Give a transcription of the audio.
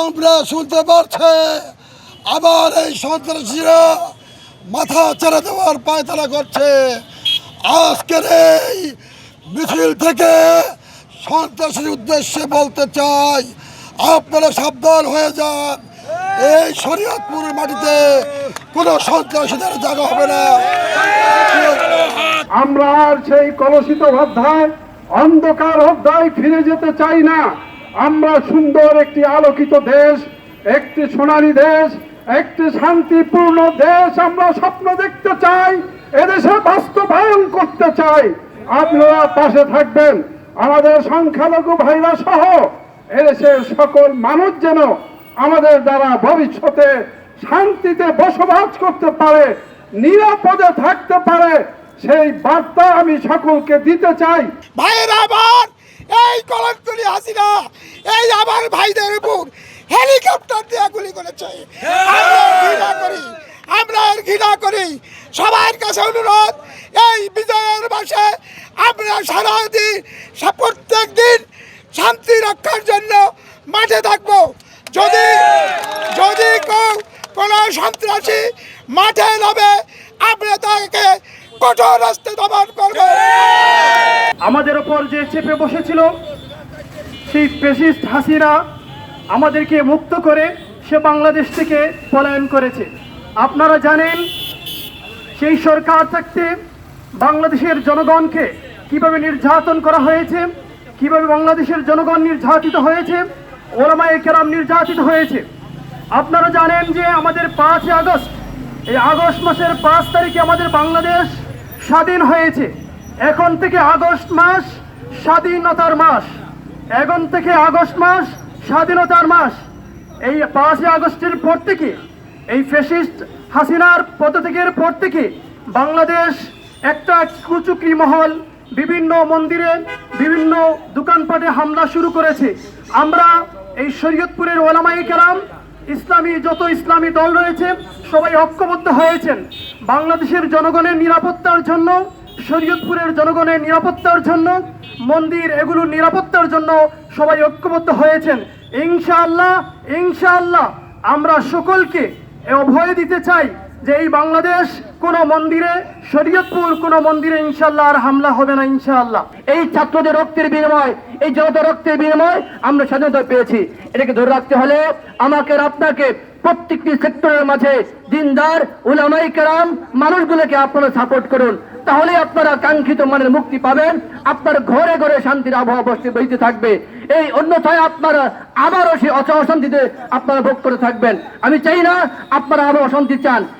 আমরা শুনতে পারছে আবার এই সন্ত্রাসীরা মাথা ছেড়ে দেওয়ার পায়তারা করছে। আজকের এই মিছিল থেকে সন্ত্রাসীর উদ্দেশ্যে বলতে চাই, আপনারা সাবধান হয়ে যান। এই শরীয়তপুরের মাটিতে কোনো সন্ত্রাসীদের জায়গা হবে না। আমরা আর সেই কলসিত অধ্যায় অন্ধকার অধ্যায় ফিরে যেতে চাই না। আমরা সুন্দর একটি আলোকিত দেশ, একটি সোনালী দেশ, একটি শান্তিপূর্ণ দেশ আমরা স্বপ্ন দেখতে চাই, এদেশে বাস্তবায়ন করতে চাই। আপনারা পাশে থাকবেন। আমাদের সংখ্যালঘু ভাইরা সহ এদেশের সকল মানুষ যেন আমাদের দ্বারা ভবিষ্যতে শান্তিতে বসবাস করতে পারে, নিরাপদে থাকতে পারে, সেই বার্তা আমি সকলকে দিতে চাই। আবার এই কলমতলি হাসিনা এই আমার ভাইদের উপর হেলিকপ্টার দিয়ে গুলি করেছে। আমরা ঘৃণা করি আমরা এর ঘৃণা করি। সবার কাছে অনুরোধ এই বিজয়ের মাসে আমরা সারাদিন প্রত্যেক দিন শান্তি রক্ষার জন্য মাঠে থাকব। যদি যদি কেউ কোনো সন্ত্রাসী মাঠে নামে আমরা তাকে আমাদের ওপর যে চেপে বসেছিল, সেই পেশিস্ট হাসিনা আমাদেরকে মুক্ত করে সে বাংলাদেশ থেকে পলায়ন করেছে। আপনারা জানেন, সেই সরকার থাকতে বাংলাদেশের জনগণকে কীভাবে নির্যাতন করা হয়েছে, কীভাবে বাংলাদেশের জনগণ নির্যাতিত হয়েছে, ওলামায়ে কেরাম নির্যাতিত হয়েছে। আপনারা জানেন যে আমাদের পাঁচই আগস্ট, এই আগস্ট মাসের পাঁচ তারিখে আমাদের বাংলাদেশ স্বাধীন হয়েছে। এখন থেকে আগস্ট মাস স্বাধীনতার মাস। এখন থেকে আগস্ট মাস স্বাধীনতার মাস। এই পাঁচই আগস্টের পর থেকে, এই ফেসিস্ট হাসিনার পদত্যাগের পর থেকে বাংলাদেশ একটা কুচুকরি মহল, বিভিন্ন মন্দিরে, বিভিন্ন দোকানপাটে হামলা শুরু করেছে। আমরা এই শরীয়তপুরের ওলামাই কেরাম, ইসলামী, যত ইসলামী দল রয়েছে, সবাই ঐক্যবদ্ধ হয়েছেন। বাংলাদেশের জনগণের নিরাপত্তার জন্য, শরীয়তপুরের জনগণের নিরাপত্তার জন্য, মন্দির এগুলোর নিরাপত্তার জন্য সবাই ঐক্যবদ্ধ হয়েছেন। ইনশাআল্লাহ ইনশাআল্লাহ আমরা সকলকে অভয় দিতে চাই যে এই বাংলাদেশ কোন মন্দিরে, শরীয়তপুর কোন মন্দিরে ইনশাআল্লাহ আর হামলা হবে না ইনশাআল্লাহ। এই ছাত্রদের রক্তের বিনিময়, এই জনতা রক্তের বিনিময় আমরা স্বাধীনতা পেয়েছি। এটাকে ধরে রাখতে হলে আমাকে আপনাকে প্রত্যেকটি সেক্টরের মাঝে দিনদার উলামাই কেরাম মানুষগুলোকে আপনারা সাপোর্ট করুন। তাহলে আপনারা কাঙ্ক্ষিত মানের মুক্তি পাবেন। আপনার ঘরে ঘরে শান্তির আবহাওয়া বসতে বইতে থাকবে। এই অন্যথায় আপনারা আবারও সে অশান্তিতে আপনারা ভোগ করে থাকবেন। আমি চাই না আপনারা আরও অশান্তি চান।